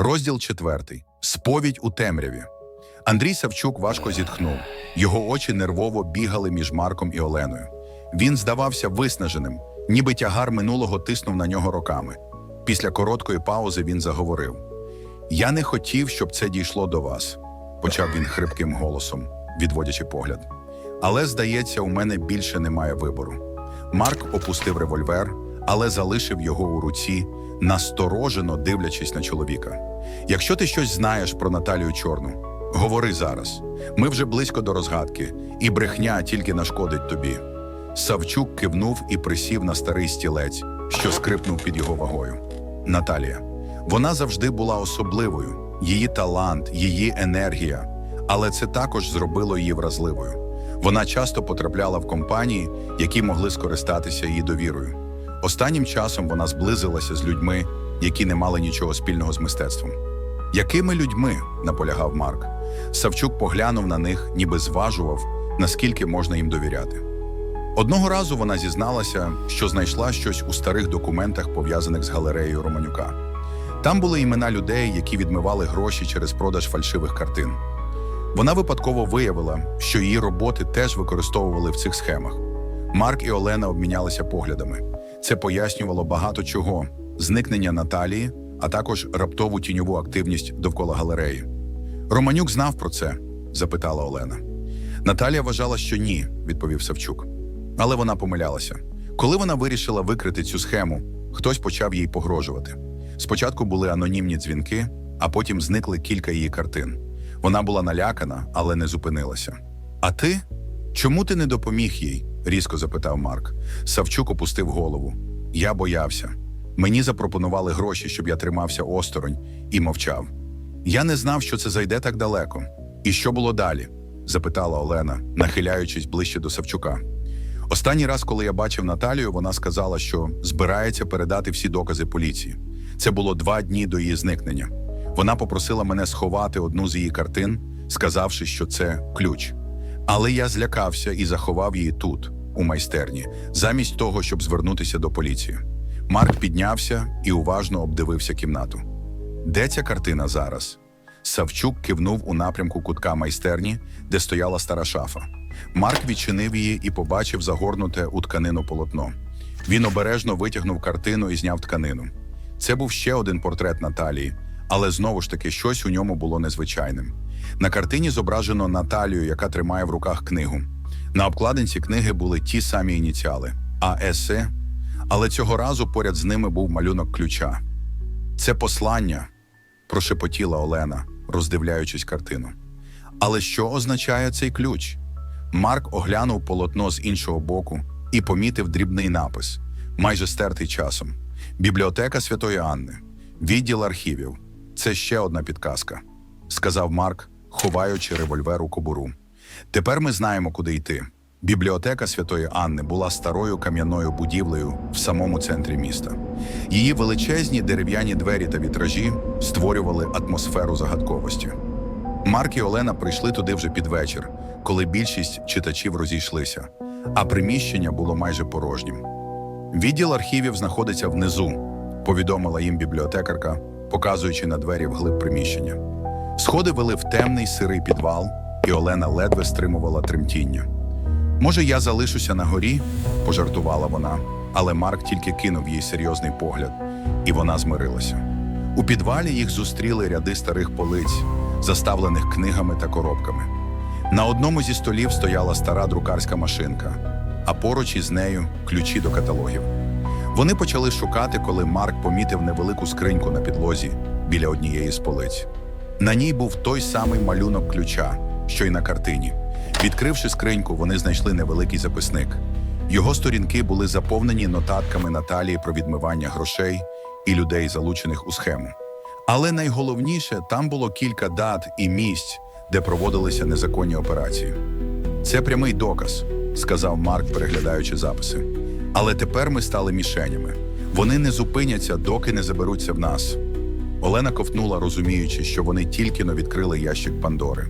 Розділ четвертий. Сповідь у темряві. Андрій Савчук важко зітхнув. Його очі нервово бігали між Марком і Оленою. Він здавався виснаженим, ніби тягар минулого тиснув на нього роками. Після короткої паузи він заговорив: Я не хотів, щоб це дійшло до вас, почав він хрипким голосом, відводячи погляд. Але, здається, у мене більше немає вибору. Марк опустив револьвер, але залишив його у руці, насторожено дивлячись на чоловіка. Якщо ти щось знаєш про Наталію Чорну, говори зараз. Ми вже близько до розгадки, і брехня тільки нашкодить тобі. Савчук кивнув і присів на старий стілець, що скрипнув під його вагою. Наталія. Вона завжди була особливою, її талант, її енергія, але це також зробило її вразливою. Вона часто потрапляла в компанії, які могли скористатися її довірою. Останнім часом вона зблизилася з людьми, які не мали нічого спільного з мистецтвом. Якими людьми? наполягав Марк. Савчук поглянув на них, ніби зважував, наскільки можна їм довіряти. Одного разу вона зізналася, що знайшла щось у старих документах, пов'язаних з галереєю Романюка. Там були імена людей, які відмивали гроші через продаж фальшивих картин. Вона випадково виявила, що її роботи теж використовували в цих схемах. Марк і Олена обмінялися поглядами. Це пояснювало багато чого: зникнення Наталії, а також раптову тіньову активність довкола галереї. Романюк знав про це? запитала Олена. Наталія вважала, що ні, відповів Савчук. Але вона помилялася. Коли вона вирішила викрити цю схему, хтось почав їй погрожувати. Спочатку були анонімні дзвінки, а потім зникли кілька її картин. Вона була налякана, але не зупинилася. А ти? Чому ти не допоміг їй? Різко запитав Марк. Савчук опустив голову. Я боявся. Мені запропонували гроші, щоб я тримався осторонь, і мовчав. Я не знав, що це зайде так далеко. І що було далі? запитала Олена, нахиляючись ближче до Савчука. Останній раз, коли я бачив Наталію, вона сказала, що збирається передати всі докази поліції. Це було два дні до її зникнення. Вона попросила мене сховати одну з її картин, сказавши, що це ключ. Але я злякався і заховав її тут, у майстерні, замість того, щоб звернутися до поліції. Марк піднявся і уважно обдивився кімнату. Де ця картина зараз? Савчук кивнув у напрямку кутка майстерні, де стояла стара шафа. Марк відчинив її і побачив загорнуте у тканину полотно. Він обережно витягнув картину і зняв тканину. Це був ще один портрет Наталії, але знову ж таки щось у ньому було незвичайним. На картині зображено Наталію, яка тримає в руках книгу. На обкладинці книги були ті самі ініціали АС, але цього разу поряд з ними був малюнок ключа. Це послання, прошепотіла Олена, роздивляючись картину. Але що означає цей ключ? Марк оглянув полотно з іншого боку і помітив дрібний напис, майже стертий часом. Бібліотека Святої Анни, відділ архівів. Це ще одна підказка, сказав Марк, ховаючи револьвер у кобуру. Тепер ми знаємо, куди йти. Бібліотека Святої Анни була старою кам'яною будівлею в самому центрі міста. Її величезні дерев'яні двері та вітражі створювали атмосферу загадковості. Марк і Олена прийшли туди вже під вечір, коли більшість читачів розійшлися, а приміщення було майже порожнім. Відділ архівів знаходиться внизу, повідомила їм бібліотекарка, показуючи на двері вглиб приміщення. Сходи вели в темний сирий підвал, і Олена ледве стримувала тремтіння. Може, я залишуся на горі? пожартувала вона, але Марк тільки кинув їй серйозний погляд, і вона змирилася. У підвалі їх зустріли ряди старих полиць, заставлених книгами та коробками. На одному зі столів стояла стара друкарська машинка, а поруч із нею ключі до каталогів. Вони почали шукати, коли Марк помітив невелику скриньку на підлозі біля однієї з полиць. На ній був той самий малюнок ключа, що й на картині. Відкривши скриньку, вони знайшли невеликий записник. Його сторінки були заповнені нотатками Наталії про відмивання грошей і людей, залучених у схему. Але найголовніше там було кілька дат і місць, де проводилися незаконні операції. Це прямий доказ, сказав Марк, переглядаючи записи. Але тепер ми стали мішенями. Вони не зупиняться, доки не заберуться в нас. Олена ковтнула, розуміючи, що вони тільки но відкрили ящик Пандори.